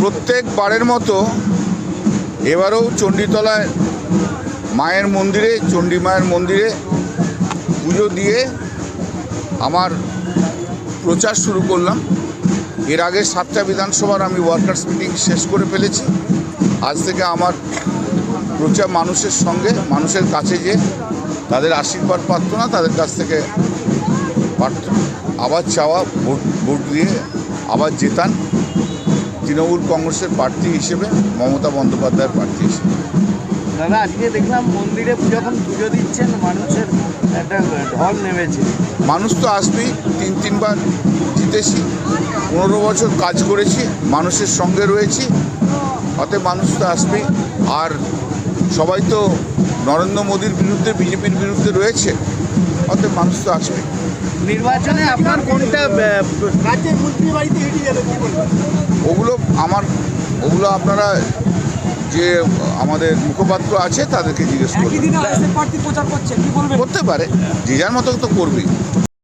প্রত্যেকবারের মতো এবারেও চণ্ডীতলায় মায়ের মন্দিরে, চণ্ডী মায়ের মন্দিরে পুজো দিয়ে আমার প্রচার শুরু করলাম। এর আগে সাতটা বিধানসভার আমি ওয়ার্কার্স মিটিং শেষ করে ফেলেছি। আজ থেকে আমার প্রচার মানুষের সঙ্গে, মানুষের কাছে যে তাদের আশীর্বাদ পাত্র না তাদের কাছ থেকে পাত্র আবার চাওয়া ভোট ভোট দিয়ে আবার জেতান তৃণমূল কংগ্রেসের প্রার্থী হিসেবে মমতা বন্দ্যোপাধ্যায়ের প্রার্থী হিসেবে। দাদা আজকে দেখলাম মন্দিরে যখন পুজো দিচ্ছেন মানুষের একটা ঢল নেমেছে। মানুষ তো আসবেই তিন তিনবার জিতেছি পনেরো বছর কাজ করেছি মানুষের সঙ্গে রয়েছি অতএব মানুষ তো আসবেই। আর সবাই তো নরেন্দ্র মোদীর বিরুদ্ধে বিজেপির বিরুদ্ধে রয়েছে অতএব মানুষ তো আসবে। নির্বাচনে আপনার কোনটা রাজ্যের মন্ত্রী বাড়িতে হেঁটে যাবে ওগুলো আমার ওগুলো আপনারা যে আমাদের মুখপাত্র আছে তাদেরকে জিজ্ঞেস করতে পারে যে যার মতো তো করবেই।